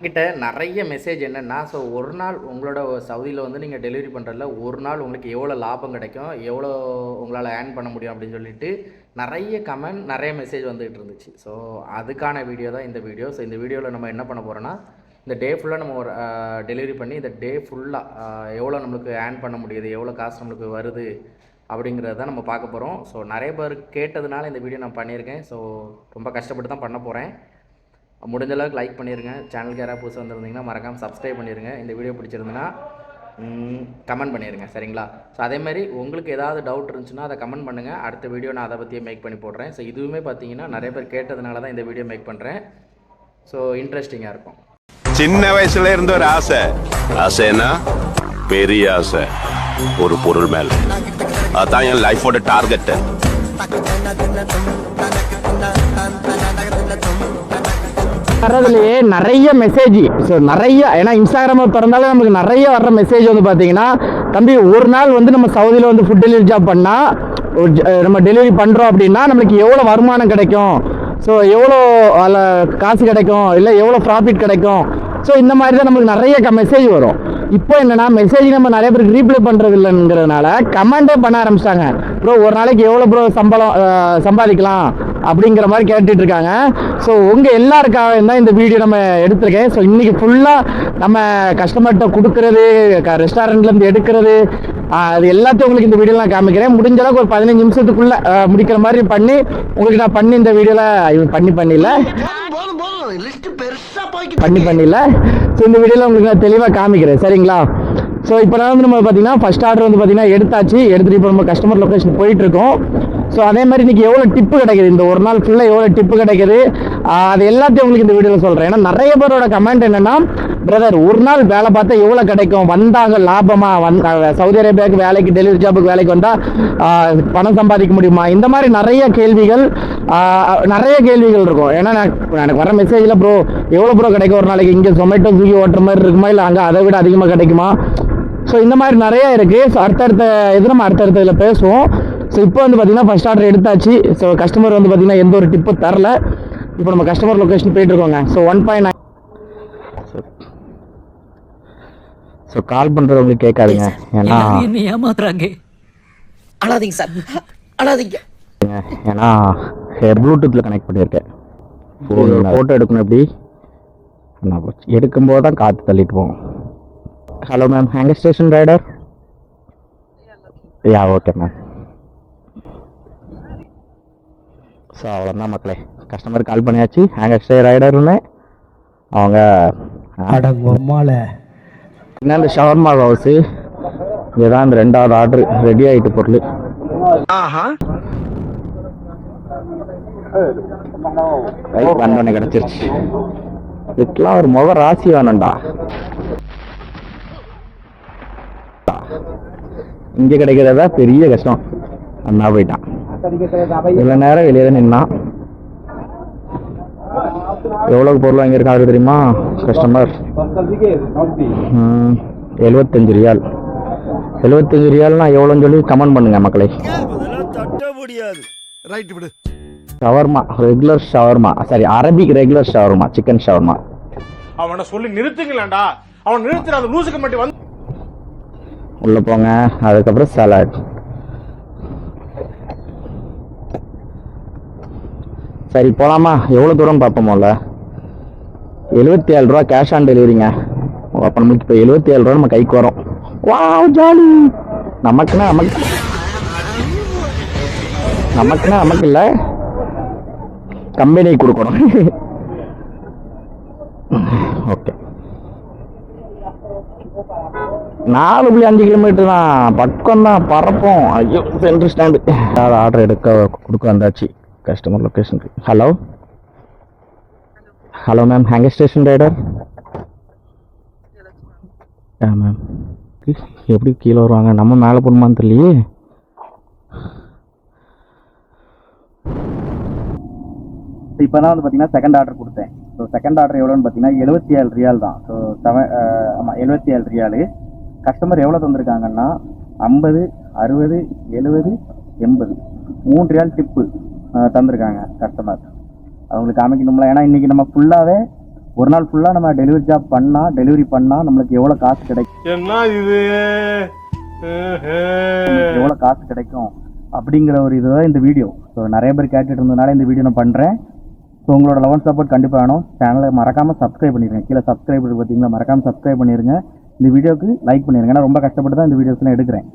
கிட்ட நிறைய மெசேஜ் என்னென்னா ஸோ ஒரு நாள் உங்களோட சவுதியில் வந்து நீங்கள் டெலிவரி பண்ணுறதுல ஒரு நாள் உங்களுக்கு எவ்வளோ லாபம் கிடைக்கும் எவ்வளோ உங்களால் ஏர்ன் பண்ண முடியும் அப்படின்னு சொல்லிட்டு நிறைய கமெண்ட் நிறைய மெசேஜ் வந்துகிட்டு இருந்துச்சு. ஸோ அதுக்கான வீடியோ தான் இந்த வீடியோ ஸோ இந்த வீடியோவில் நம்ம என்ன பண்ண போகிறோன்னா இந்த டே ஃபுல்லாக நம்ம ஒரு டெலிவரி பண்ணி இந்த டே ஃபுல்லாக எவ்வளோ நம்மளுக்கு ஏர்ன் பண்ண முடியுது எவ்வளோ காசு நம்மளுக்கு வருது அப்படிங்கிறத நம்ம பார்க்க போகிறோம் ஸோ நிறைய பேர் கேட்டதுனால இந்த வீடியோ நான் பண்ணியிருக்கேன். ஸோ ரொம்ப கஷ்டப்பட்டு தான் பண்ண போகிறேன் முடிஞ்ச அளவுக்கு லைக் பண்ணிடுங்க சேனலுக்கு யாராவது புதுசாக வந்திருந்தீங்கன்னா மறக்காமல் சப்ஸ்கிரைப் பண்ணிடுங்க இந்த வீடியோ பிடிச்சிருந்துன்னா கமெண்ட் பண்ணிடுங்க சரிங்களா? ஸோ அதே மாதிரி உங்களுக்கு ஏதாவது டவுட் இருந்துச்சுன்னா அதை கமெண்ட் பண்ணுங்கள் அடுத்த வீடியோ நான் அதை பற்றியே மேக் பண்ணி போடுறேன். ஸோ இதுவுமே பார்த்தீங்கன்னா நிறைய பேர் கேட்டதுனால தான் இந்த வீடியோ மேக் பண்ணுறேன் ஸோ இன்ட்ரெஸ்டிங்காக இருக்கும். சின்ன வயசுல இருந்த ஒரு ஆசை. ஆசைன்னா பெரிய ஆசை. ஒரு பொருள் மேல. அதான் என் லைஃபோட டார்கெட்டு வர்றதுலேயே நிறைய மெசேஜ் ஸோ நிறைய ஏன்னா இன்ஸ்டாகிராமை திறந்தாலே நமக்கு நிறைய வர்ற மெசேஜ் வந்து பார்த்தீங்கன்னா தம்பி ஒரு நாள் வந்து நம்ம சவுதியில் வந்து ஃபுட் டெலிவரி ஜாப் பண்ணால் ஒரு நம்ம டெலிவரி பண்ணுறோம் அப்படின்னா நம்மளுக்கு எவ்வளோ வருமானம் கிடைக்கும்? ஸோ எவ்வளோ அதில் காசு கிடைக்கும்? இல்லை எவ்வளோ ப்ராஃபிட் கிடைக்கும்? ஸோ இந்த மாதிரி தான் நமக்கு நிறைய மெசேஜ் வரும். இப்போ என்னன்னா மெசேஜ் நம்ம நிறைய பேருக்கு ரீப்ளை பண்ணுறது இல்லைங்கிறதுனால கமெண்டே பண்ண ஆரம்பிச்சிட்டாங்க. ப்ரோ ஒரு நாளைக்கு எவ்வளோ ப்ரோ சம்பளம் சம்பாதிக்கலாம் அப்படிங்கிற மாதிரி கேட்டுட்டு இருக்காங்க. ஸோ உங்கள் எல்லாருக்காக தான் இந்த வீடியோ நம்ம எடுத்திருக்கேன். ஸோ இன்னைக்கு ஃபுல்லாக நம்ம கஸ்டமர்கிட்ட கொடுக்கறது ரெஸ்டாரண்ட்லேருந்து எடுக்கிறது அது எல்லாத்தையும் உங்களுக்கு இந்த வீடியோவில் நான் காமிக்கிறேன். முடிஞ்ச அளவுக்கு ஒரு பதினஞ்சு நிமிஷத்துக்குள்ளே முடிக்கிற மாதிரி பண்ணி உங்களுக்கு நான் பண்ணி இந்த வீடியோவில் பண்ணி பண்ணிடல பண்ணி பண்ணிடல ஸோ இந்த வீடியோவில் உங்களுக்கு நான் தெளிவாக காமிக்கிறேன். சரிங்களா? ஸோ இப்போ நான் வந்து நம்ம பார்த்தீங்கன்னா ஃபஸ்ட் ஆர்டர் வந்து பார்த்தீங்கன்னா எடுத்தாச்சு. எடுத்துட்டு இப்போ நம்ம கஸ்டமர் லொக்கேஷன் போயிட்டு இருக்கோம். ஸோ அதே மாதிரி இன்றைக்கி எவ்வளோ டிப்பு கிடைக்குது? இந்த ஒரு நாள் ஃபுல்லாக எவ்வளோ டிப்பு கிடைக்குது? அது எல்லாத்தையும் உங்களுக்கு இந்த வீடியோவில் சொல்கிறேன் ஏன்னா நிறைய பேரோட கமெண்ட் என்னென்னா பிரதர் ஒரு நாள் வேலை பார்த்தா எவ்வளோ கிடைக்கும்? வந்தாங்க லாபமாக வந் சவுதி அரேபியாவுக்கு வேலைக்கு டெலிவரி ஜாபுக்கு வேலைக்கு வந்தால் பணம் சம்பாதிக்க முடியுமா? இந்த மாதிரி நிறைய கேள்விகள் நிறைய கேள்விகள் இருக்கும். ஏன்னா நான் எனக்கு வர மெசேஜில் ப்ரோ எவ்வளோ ப்ரோ கிடைக்கும் ஒரு நாளைக்கு? இங்கே ஜொமேட்டோ ஸ்விக்கி ஓட்டுற மாதிரி இருக்குமா? இல்லை அங்கே அதை விட அதிகமாக கிடைக்குமா? ஸோ இந்த மாதிரி நிறைய இருக்குது ஸோ அடுத்தடுத்த இது நம்ம அடுத்தடுத்த இதில் பேசுவோம். ஸோ இப்போ வந்து பார்த்தீங்கன்னா ஃபஸ்ட் ஆர்டர் எடுத்தாச்சு. ஸோ கஸ்டமர் வந்து பார்த்தீங்கன்னா எந்த ஒரு டிப்பும் தரல. இப்போ நம்ம கஸ்டமர் லொக்கேஷன் போயிட்டு இருக்கோங்க. So one point nine so call பண்ணுறது உங்களுக்கு கேட்காதுங்க. ஏன்னா ஏமாத்துறாங்க. அழாதீங்க சார் அழாதீங்க. ஏன்னா ப்ளூடூத்தில் கனெக்ட் பண்ணியிருக்கேன். ஃபோட்டோ எடுக்கணும் எப்படி நான் போச்சு. எடுக்கும்போது தான் காற்று தள்ளிட்டு போவோம் hello ma'am ஹேங்க Station rider yeah okay ma'am so அவ்வளோதான் மக்களே. கஸ்டமர் கால் பண்ணியாச்சு. ஹேங்க ஸ்டே ரைடர்னு அவங்க என்ன இந்த ஷவர்மா ஹவுஸு இதுதான் இந்த ரெண்டாவது ஆர்டர் ரெடி ஆகிட்டு பொருள். ரைட் வந்தோடனே கிடச்சிருச்சு. இதுக்கெல்லாம் ஒரு முக ராசி வேணும்டா. இங்க கிடைக்கிறதா பெரிய கஷ்டம். அண்ணா போயிட்டான். இவ்வளவு நேரம் வெளியே தான் நின்னான் எவ்வளவு பொருள் வாங்கியிருக்கான் அவருக்கு தெரியுமா கஸ்டமர் எழுபத்தஞ்சு ரியால். எழுபத்தஞ்சு ரியால்னா எவ்வளோன்னு சொல்லி கமெண்ட் பண்ணுங்க மக்களே. ரைட் விடு. Shawarma regular shawarma. Sorry Arabic regular shawarma chicken shawarma. அவனை சொல்லி நிறுத்துங்களேன்டா. அவன் நிறுத்துற அந்த லூசுக்கு மட்டும் வந்து உள்ள போங்க அதுக்கப்புறம் சலாட் சரி போகலாமா எவ்வளோ தூரம் பார்ப்போமோல? எழுபத்தி ஏழு ரூபா கேஷ் ஆன் டெலிவரிங்க அப்போ நமக்கு இப்போ எழுபத்தி ஏழு ரூபா நம்ம கைக்கு வரும். வா ஜாலி! நமக்குன்னா நமக்கு நமக்குன்னா நமக்கு இல்லை. கம்பெனி கொடுக்கணும். ஓகே நாலு புள்ளி அஞ்சு கிலோமீட்டர் தான். பக்கம் தான் பறப்போம் ஐயோ சென்ட்ரு ஸ்டாண்டு ஆர்டர் எடுக்க கொடுக்க வந்தாச்சு? Customer லொக்கேஷனுக்கு hello hello ma'am Hunger Station rider ஆ மேம் எப்படி கீழே வருவாங்க? நம்ம மேலே போகணுமான்னு தெரியலையே. இப்போ தான் வந்து பார்த்தீங்கன்னா செகண்ட் ஆர்டர் கொடுத்தேன். ஸோ செகண்ட் ஆர்டர் எவ்வளோன்னு பார்த்தீங்கன்னா எழுபத்தி ஏழு ரியால் தான். ஸோ செவன் ஆமாம் எழுபத்தி ஏழு ரியாலு கஸ்டமர் எவ்வளோ தந்திருக்காங்கன்னா ஐம்பது அறுபது எழுபது எண்பது. மூன்று ரியால் டிப்பு தந்திருக்காங்க கஸ்டமர் அவங்களுக்கு காமிக்கணும்ல ஏன்னா இன்னைக்கு நம்ம ஃபுல்லாகவே ஒரு நாள் ஃபுல்லாக நம்ம டெலிவரி ஜாப் பண்ணால் டெலிவரி பண்ணால் நம்மளுக்கு எவ்வளோ காசு கிடைக்கும்? என்ன இது? எவ்வளோ காசு கிடைக்கும்? அப்படிங்கிற ஒரு இதுதான் இந்த வீடியோ ஸோ நிறைய பேர் கேட்டுட்டு இருந்ததுனால இந்த வீடியோ நான் பண்ணுறேன் ஸோ உங்களோட லெவன் சப்போர்ட் கண்டிப்பாக வேணும். சேனலை மறக்காமல் சப்ஸ்கிரைப் பண்ணிடுங்க கீழே சப்ஸ்கிரைப் பார்த்தீங்களா மறக்காமல் சப்ஸ்கிரைப் பண்ணிடுங்க இந்த வீடியோக்கு லைக் பண்ணிடுங்க ஏன்னா ரொம்ப கஷ்டப்பட்டு தான் இந்த வீடியோஸ்லாம் எடுக்கிறேன்.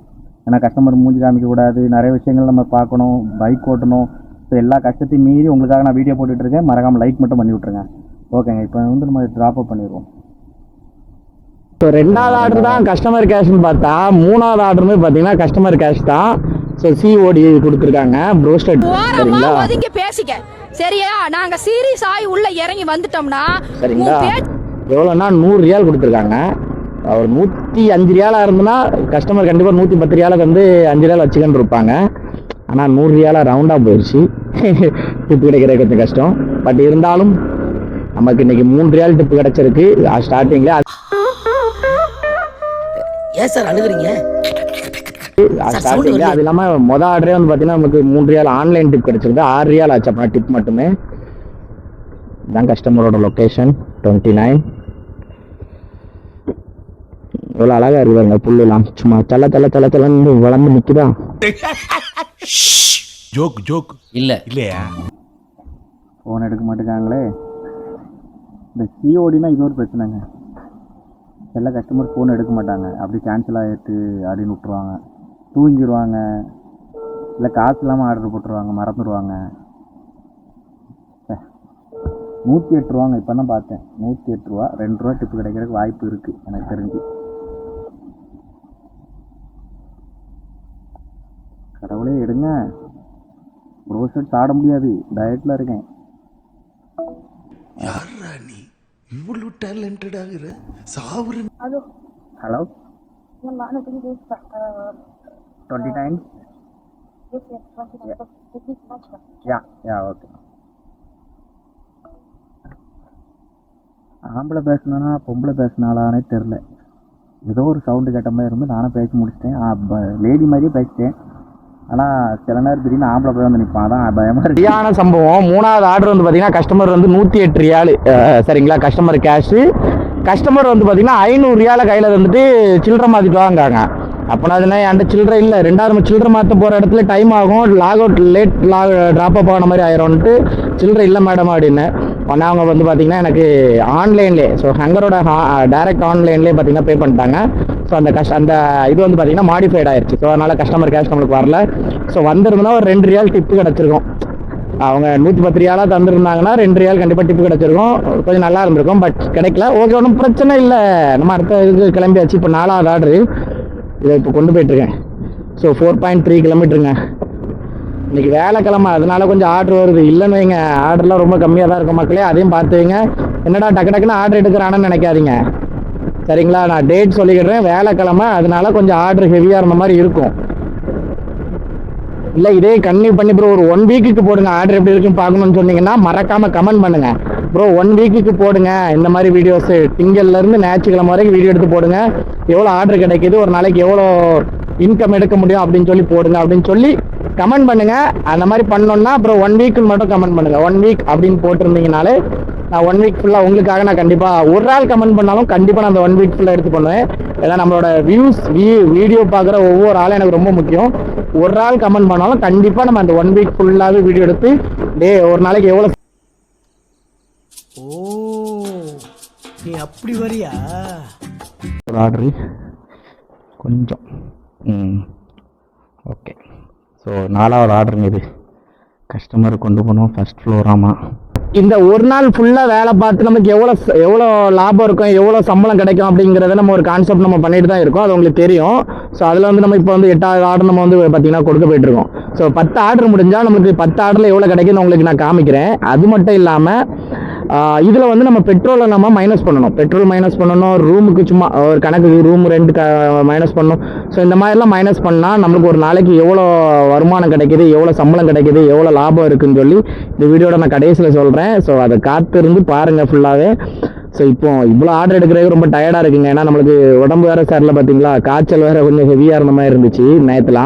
ஏன்னா கஸ்டமர் மூஞ்சி காமிக்க கூடாது நிறைய விஷயங்கள் நம்ம பார்க்கணும். பைக் ஓட்டணும். ஸோ எல்லா கஷ்டத்தையும் மீறி உங்களுக்காக நான் வீடியோ போட்டுட்டு இருக்கேன் மறக்காமல் லைக் மட்டும் பண்ணி விட்ருங்க ஓகேங்க இப்போ வந்து நம்ம ட்ராப் அப் பண்ணிடுவோம். ஸோ ரெண்டாவது ஆர்டர் தான் கஸ்டமர் கேஷ்னு பார்த்தா மூணாவது ஆர்டருமே பார்த்தீங்கன்னா கஸ்டமர் கேஷ் தான். ஸோ சிஓடி கொடுத்துருக்காங்க ப்ரோஸ்டட் சரிங்களா? ஒதுங்கி பேசிக்க. சரியா? நாங்க சீரியஸ் ஆகி உள்ள இறங்கி வந்துட்டோம்னா சரிங்களா? எவ்வளோன்னா நூறு ரியால் கொடுத்துருக்காங்க. ஒரு நூற்றி அஞ்சு ரியாலாக இருந்துன்னா கஸ்டமர் கண்டிப்பாக நூற்றி பத்து ரியாலுக்கு வந்து அஞ்சு ரியால் வச்சுக்கன்னு இருப்பாங்க ஆனால் நூறு ரியாலாக ரவுண்டாக போயிடுச்சு டிப்பு கிடைக்கிற கொஞ்சம் கஷ்டம். பட் இருந்தாலும் நமக்கு இன்னைக்கு மூணு ரியால் டிப்பு கிடைச்சிருக்கு. ஸ்டார்டிங்கில் ஏன் சார் அழுகுறீங்க? வரலையே. அது இல்லாமல் மொதல் ஆர்டரே வந்து பார்த்தீங்கன்னா நமக்கு மூணு ரியால் ஆன்லைன் டிப் கிடைச்சிருக்கு. ஆறு ரியால் ஆச்சு. அப்படின்னா டிப் மட்டுமே. இதான் கஸ்டமரோட லொக்கேஷன் டுவெண்ட்டி நைன் எவ்வளோ அழகா இருக்கு பாருங்க புல்லுலாம் சும்மா தள்ள தள்ள தள்ள தள்ளன்னு வளர்ந்து நிற்குதா ஜோக் ஜோக். இல்ல. இல்லையா? ஃபோன் எடுக்க மாட்டேங்காங்களே இந்த சிஓடினா இது ஒரு பிரச்சனைங்க. எல்லா கஸ்டமர் ஃபோன் எடுக்க மாட்டாங்க. அப்படி கேன்சல் ஆகிட்டு அப்படின்னு விட்ருவாங்க தூங்கிடுவாங்க. இல்லை காசு இல்லாமல் ஆர்டர் போட்டுருவாங்க. மறந்துடுவாங்க. நூற்றி எட்டு ரூபாங்க. இப்போ தான் பார்த்தேன். நூற்றி எட்டு ரூபா. ரெண்டு ரூபா டிப்பு கிடைக்கிறதுக்கு வாய்ப்பு இருக்குது எனக்கு தெரிஞ்சு. கடவுளே எடுங்க. ப்ரோஷர்ட் ஆட முடியாது. டயட்டில் இருக்கேன். இவ்வளவு டேலண்டட் ஆகுற சாவுற hello. Twenty nine yeah yeah okay ஆம்பளை பேசினா பொம்பளை பேசினாலானே தெரில ஏதோ ஒரு சவுண்டு கேட்ட மாதிரி இருந்து நானும் பேசி முடிச்சிட்டேன். லேடி மாதிரியே பேசிட்டேன். ஆனால் சில நேரம் திடீர்னு ஆம்பளை போய் வந்து நிற்பான் அதான் பயமாக சரியான சம்பவம். மூணாவது ஆர்டர் வந்து பார்த்தீங்கன்னா கஸ்டமர் வந்து நூற்றி எட்டு ரியாலு சரிங்களா? கஸ்டமர் கேஷு கஸ்டமர் வந்து பார்த்தீங்கன்னா ஐநூறு ரியால கையில் வந்துட்டு சில்லற மாற்றிட்டு வாங்காங்க அப்போனா அதுனா என்கிட்ட சில்லற இல்லை. ரெண்டாயிரம் சில்லற மாற்ற போகிற இடத்துல டைம் ஆகும். Log out late log drop up ஆன மாதிரி ஆயிரும்ன்ட்டு சில்லற இல்லை மேடம் அப்படின்னு. ஆனால் அவங்க வந்து பார்த்தீங்கன்னா எனக்கு ஆன்லைன்லேயே ஸோ ஹங்கரோட டைரக்ட் ஆன்லைன்லேயே பார்த்தீங்கன்னா பே பண்ணிட்டாங்க. ஸோ அந்த கஷ்ட அந்த இது வந்து பார்த்தீங்கன்னா மாடிஃபைட் ஆயிருச்சு. ஸோ அதனால் கஸ்டமர் கேஷ் நம்மளுக்கு வரல. ஸோ வந்திருந்தா ஒரு ரெண்டு ரியால் டிப்பு கிடச்சிருக்கும். அவங்க நூற்றி பத்து ரியாலாக தந்துருந்தாங்கன்னா ரெண்டு ரியால் கண்டிப்பாக டிப்பு கிடச்சிருக்கும். கொஞ்சம் நல்லா இருந்திருக்கும் பட் கிடைக்கல. ஓகே ஒன்றும் பிரச்சனை இல்லை. நம்ம அடுத்த இதுக்கு கிளம்பியாச்சு இப்போ நாலாவது ஆர்டரு இதை இப்போ கொண்டு போயிட்டுருக்கேன். ஸோ ஃபோர் பாயிண்ட் த்ரீ கிலோமீட்டருங்க இன்னைக்கு வேலைக்கிழமை. அதனால கொஞ்சம் ஆர்டர் வருது. இல்லைன்னு வைங்க. ஆர்டர்லாம் ரொம்ப கம்மியாக தான் இருக்கும் மக்களே. அதையும் பார்த்து வைங்க. என்னடா டக்கு டக்குன்னு ஆர்டர் எடுக்கிறானு நினைக்காதீங்க. சரிங்களா? நான் டேட் சொல்லிக்கிறேன். வேலைக்கிழமை அதனால கொஞ்சம் ஆர்டர் ஹெவியாக இருந்த மாதிரி இருக்கும். இல்லை இதே கன்னியூ பண்ணி ப்ரோ ஒரு ஒன் வீக்குக்கு போடுங்க. ஆர்டர் எப்படி இருக்குன்னு பார்க்கணும்னு சொன்னீங்கன்னா மறக்காம கமெண்ட் பண்ணுங்க. ப்ரோ ஒன் வீக்குக்கு போடுங்க. இந்த மாதிரி வீடியோஸ் திங்கள்லேருந்து ஞாயிற்றுக்கிழமை வரைக்கும் வீடியோ எடுத்து போடுங்க. எவ்வளோ ஆர்டர் கிடைக்குது ஒரு நாளைக்கு எவ்வளோ இன்கம் எடுக்க முடியும் அப்படின்னு சொல்லி போடுங்க அப்படின்னு சொல்லி கமெண்ட் பண்ணுங்க. அந்த மாதிரி பண்ணோம்னா அப்புறம் ஒன் வீக்குன்னு மட்டும் கமெண்ட் பண்ணுங்க. ஒன் வீக் அப்படின்னு போட்டிருந்தீங்கனாலே நான் ஒன் வீக் ஃபுல்லாக உங்களுக்காக நான் கண்டிப்பாக ஒரு நாள் கமெண்ட் பண்ணாலும் கண்டிப்பாக நான் அந்த ஒன் வீக் ஃபுல்லாக எடுத்து பண்ணுவேன். ஏன்னா நம்மளோட வியூஸ் வீடியோ பார்க்குற ஒவ்வொரு ஆளும் எனக்கு ரொம்ப முக்கியம். ஒரு ஆள் கமெண்ட் பண்ணாலும் கண்டிப்பாக நம்ம அந்த ஒன் வீக் ஃபுல்லாகவே வீடியோ எடுத்து டே ஒரு நாளைக்கு எவ்வளோ ஓ நீ அப்படி வரியா? ஒரு ஆர்டரு கொஞ்சம். ம். ஓகே ஸோ நாலாவது ஆர்டருங்க இது. கஸ்டமர் கொண்டு போனோம் ஃபர்ஸ்ட் ஃப்ளோராமா இந்த ஒரு நாள் ஃபுல்லாக வேலை பார்த்து நமக்கு எவ்வளோ எவ்வளோ லாபம் இருக்கும் எவ்வளோ சம்பளம் கிடைக்கும் அப்படிங்கிறத நம்ம ஒரு கான்செப்ட் நம்ம பண்ணிட்டு தான் இருக்கோம். அது உங்களுக்கு தெரியும். ஸோ அதில் வந்து நம்ம இப்போ வந்து எட்டாவது ஆர்டர் நம்ம வந்து பார்த்தீங்கன்னா கொடுக்க போயிட்டுருக்கோம் ஸோ பத்து ஆர்டர் முடிஞ்சால் நமக்கு பத்து ஆர்டரில் எவ்வளோ கிடைக்குன்னு உங்களுக்கு நான் காமிக்கிறேன். அது மட்டும் இல்லாமல் இதில் வந்து நம்ம பெட்ரோலை நம்ம மைனஸ் பண்ணணும். பெட்ரோல் மைனஸ் பண்ணணும் ரூமுக்கு சும்மா ஒரு கணக்கு ரூம் ரெண்ட் மைனஸ் பண்ணணும். ஸோ இந்த மாதிரிலாம் மைனஸ் பண்ணால் நம்மளுக்கு ஒரு நாளைக்கு எவ்வளோ வருமானம் கிடைக்குது எவ்வளோ சம்பளம் கிடைக்குது எவ்வளோ லாபம் இருக்குன்னு சொல்லி இந்த வீடியோட நான் கடைசியில் சொல்கிறேன் ஸோ அதை காத்திருந்து பாருங்கள் ஃபுல்லாகவே ஸோ இப்போ இவ்வளோ ஆர்டர் எடுக்கிறதே ரொம்ப டயர்டாக இருக்குங்க. ஏன்னா நம்மளுக்கு உடம்பு வேறு சரியில்லை பார்த்தீங்களா காய்ச்சல் வேறு கொஞ்சம் ஹெவியாக இருந்த மாதிரி இருந்துச்சு நேரத்தில்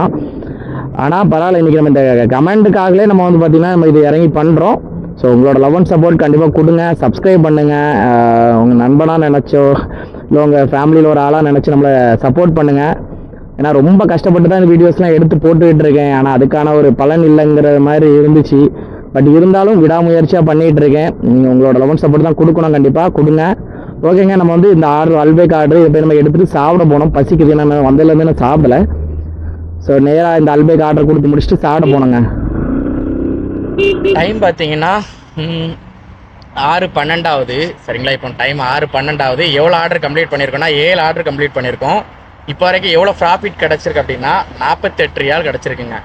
ஆனால் பரவாயில்ல இன்றைக்கி நம்ம இந்த கமெண்ட்டுக்காகவே நம்ம வந்து பார்த்திங்கன்னா நம்ம இது இறங்கி பண்ணுறோம் ஸோ உங்களோட லவ் அண்ட் சப்போர்ட் கண்டிப்பாக கொடுங்க. சப்ஸ்கிரைப் பண்ணுங்கள் உங்கள் நண்பனாக நினச்சோ இல்லை உங்கள் ஃபேமிலியில் ஒரு ஆளாக நினச்சி நம்மளை சப்போர்ட் பண்ணுங்கள் ஏன்னா ரொம்ப கஷ்டப்பட்டு தான் இந்த வீடியோஸ்லாம் எடுத்து போட்டுக்கிட்டு இருக்கேன். ஆனால் அதுக்கான ஒரு பலன் இல்லைங்கிற மாதிரி இருந்துச்சு. பட் இருந்தாலும் விடாமுயற்சியாக பண்ணிகிட்டு இருக்கேன். நீங்கள் உங்களோட லவ் அண்ட் சப்போர்ட் தான் கொடுக்கணும் கண்டிப்பாக கொடுங்க. ஓகேங்க நம்ம வந்து இந்த ஆர்டர் அல்பேக் ஆர்டர் இதை போய் நம்ம எடுத்துகிட்டு சாப்பிட போனோம். பசிக்குது. நான் வந்ததுலேருந்து நான் சாப்பிடலை. ஸோ நேராக இந்த அல்பேக் ஆர்டர் கொடுத்து முடிச்சுட்டு சாப்பிட போனோங்க. டைம் பார்த்தீங்கன்னா ஆறு பன்னெண்டாவது. சரிங்களா? இப்போ டைம் ஆறு பன்னெண்டாவது. எவ்வளோ ஆர்டர் கம்ப்ளீட் பண்ணியிருக்கோம்னா ஏழு ஆர்டர் கம்ப்ளீட் பண்ணியிருக்கோம் இப்போ வரைக்கும் எவ்வளோ ப்ராஃபிட் கிடச்சிருக்கு அப்படின்னா நாற்பத்தெட்டு ரியால் கிடச்சிருக்குங்க.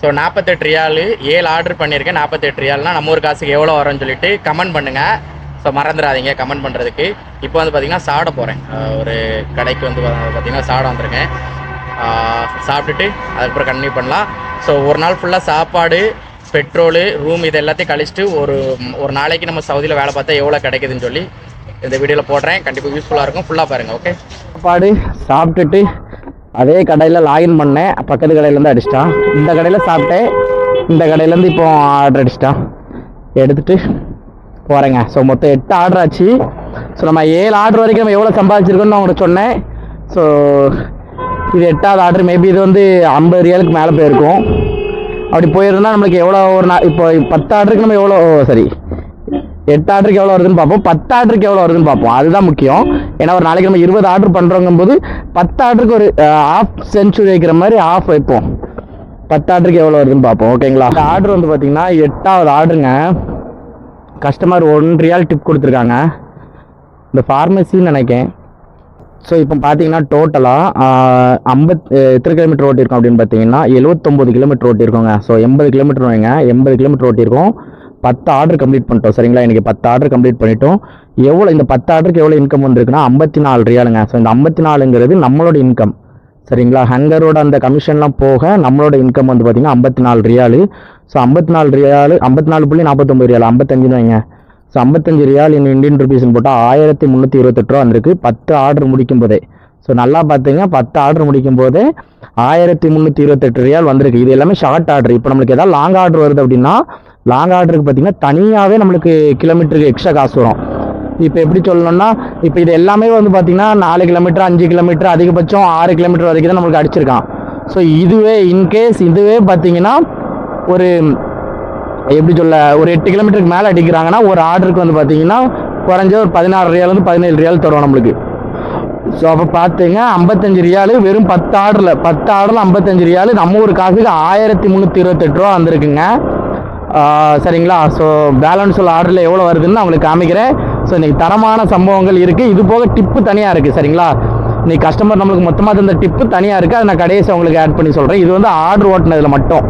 ஸோ நாற்பத்தெட்டு ரியால் ஏழு ஆர்டர் பண்ணியிருக்கேன் நாற்பத்தெட்டு ரியால்னால் நம்ம ஒரு காசுக்கு எவ்வளோ வரும்னு சொல்லிட்டு கமெண்ட் பண்ணுங்கள் ஸோ மறந்துடாதீங்க கமெண்ட் பண்ணுறதுக்கு இப்போ வந்து பார்த்திங்கன்னா சாப்பிட போகிறேன் ஒரு கடைக்கு வந்து பார்த்திங்கன்னா சாப்பிட வந்திருக்கேன். சாப்பிட்டுட்டு அதுக்கப்புறம் கண்டினியூ பண்ணலாம். ஸோ ஒரு நாள் ஃபுல்லாக சாப்பாடு பெட்ரோலு ரூம் இது எல்லாத்தையும் கழிச்சிட்டு ஒரு ஒரு நாளைக்கு நம்ம சவுதியில் வேலை பார்த்தா எவ்வளோ கிடைக்குதுன்னு சொல்லி இந்த வீடியோவில் போடுறேன். கண்டிப்பாக யூஸ்ஃபுல்லாக இருக்கும். ஃபுல்லாக பாருங்கள் ஓகே சாப்பாடு சாப்பிட்டுட்டு அதே கடையில் லாகின் பண்ணேன். பக்கத்து கடையிலேருந்து அடிச்சிட்டான் இந்த கடையில் சாப்பிட்டேன். இந்த கடையிலேருந்து இப்போ ஆர்டர் அடிச்சிட்டான் எடுத்துட்டு போகிறேங்க ஸோ மொத்தம் எட்டு ஆர்டர் ஆச்சு. ஸோ நம்ம ஏழு ஆர்டர் வரைக்கும் நம்ம எவ்வளோ சம்பாதிச்சிருக்கோம்னு அவங்களுக்கு சொன்னேன். ஸோ இது எட்டாவது ஆர்டர் மேபி இது வந்து ஐம்பது ரியலுக்கு மேலே போயிருக்கும். அப்படி போயிருந்தா நம்மளுக்கு எவ்வளோ ஒரு நாள் இப்போ பத்து ஆர்டருக்கு நம்ம எவ்வளோ சரி. எட்டு ஆர்டருக்கு எவ்வளோ வருதுன்னு பார்ப்போம். பத்து ஆர்டருக்கு எவ்வளோ வருதுன்னு பார்ப்போம். அதுதான் முக்கியம். ஏன்னா ஒரு நாளைக்கு நம்ம இருபது ஆர்டர் பண்ணுறோங்கும் போது பத்து ஆர்டருக்கு ஒரு ஆஃப் சென்ச்சுரி வைக்கிற மாதிரி ஆஃப் வைப்போம். பத்து ஆர்டருக்கு எவ்வளோ வருதுன்னு பார்ப்போம். ஓகேங்களா? அந்த ஆர்டர் வந்து பார்த்தீங்கன்னா எட்டாவது ஆர்டருங்க. கஸ்டமர் ஒன் ரியால் டிப் கொடுத்துருக்காங்க. இந்த ஃபார்மசின்னு நினைக்கேன் ஸோ இப்போ பார்த்தீங்கன்னா டோட்டலாக ஐம்பத் எத்தனை கிலோமீட்டர் ஓட்டியிருக்கோம் அப்படின்னு பார்த்தீங்கன்னா எழுபத்தொம்போது கிலோமீட்டர் ஓட்டியிருக்கோங்க. ஸோ எண்பது கிலோமீட்டர் வைங்க. எண்பது கிலோமீட்டர் ஓட்டியிருக்கோம். பத்து ஆர்டர் கம்ப்ளீட் பண்ணிட்டோம். சரிங்களா? இன்றைக்கி பத்து ஆர்டர் கம்ப்ளீட் பண்ணிட்டோம். எவ்வளோ இந்த பத்து ஆர்டருக்கு எவ்வளோ இன்கம் வந்திருக்குன்னா ஐம்பத்தி நாலு ரியாலுங்க. ஸோ இந்த ஐம்பத்தி நாலுங்கிறது நம்மளோட இன்கம் சரிங்களா? ஹங்கரோட அந்த கமிஷன்லாம் போக நம்மளோட இன்கம் வந்து பார்த்தீங்கன்னா ஐம்பத்தி நாலு ரியாலு. ஸோ ஐம்பத்தி நாலு ரியாலு ஐம்பத்தி நாலு புள்ளி நாற்பத்தொம்பது ரியால் ஐம்பத்தஞ்சுன்னு வைங்க. ஸோ ஐம்பத்தஞ்சு ரியால் இன் இந்தியன் ருபீஸ்னு போட்டால் ஆயிரத்தி முந்நூற்றி இருபத்தெட்டு ரூபா வந்திருக்கு. பத்து ஆர்டர் முடிக்கும் போதே ஸோ நல்லா பார்த்தீங்கன்னா பத்து ஆர்டர் முடிக்கும் போதே ஆயிரத்தி முந்நூற்றி இருபத்தெட்டு ரியால் வந்திருக்கு. இது எல்லாமே ஷார்ட் ஆர்டர் இப்போ நம்மளுக்கு எதாவது லாங் ஆர்டர் வருது அப்படின்னா லாங் ஆர்டருக்கு பார்த்தீங்கன்னா தனியாகவே நம்மளுக்கு கிலோமீட்டருக்கு எக்ஸ்ட்ரா காசு வரும். இப்போ எப்படி சொல்லணும்னா இப்போ இது எல்லாமே வந்து பார்த்தீங்கன்னா நாலு கிலோமீட்டர் அஞ்சு கிலோமீட்டர் அதிகபட்சம் ஆறு கிலோமீட்டர் வரைக்கும் தான் நம்மளுக்கு அடிச்சிருக்கான். ஸோ இதுவே இன்கேஸ் இதுவே பார்த்தீங்கன்னா ஒரு எப்படி சொல்ல ஒரு எட்டு கிலோமீட்டருக்கு மேலே அடிக்கிறாங்கன்னா ஒரு ஆர்டருக்கு வந்து பார்த்தீங்கன்னா குறைஞ்ச ஒரு பதினாறு ரியாலேருந்து பதினேழு ரியால் தரும் நம்மளுக்கு. ஸோ அப்போ பார்த்தீங்க ஐம்பத்தஞ்சு ரியாலு வெறும் பத்து ஆர்டரில் பத்து ஆர்டரில் ஐம்பத்தஞ்சு ரியாலு நம்ம ஒரு காசுக்கு ஆயிரத்தி முந்நூற்றி இருபத்தெட்டு ரூபா வந்திருக்குங்க. சரிங்களா? ஸோ பேலன்ஸ் உள்ள ஆர்டரில் எவ்வளோ வருதுன்னு நான் உங்களுக்கு காமிக்கிறேன். ஸோ இன்றைக்கி தரமான சம்பவங்கள் இருக்குது இது போக டிப்பு தனியாக இருக்குது சரிங்களா? இன்றைக்கி கஸ்டமர் நம்மளுக்கு மொத்தமாக தந்த டிப்பு தனியாக இருக்குது அதை நான் கடைசி உங்களுக்கு ஆட் பண்ணி சொல்கிறேன் இது வந்து ஆர்டர் ஓட்டினதில் மட்டும்.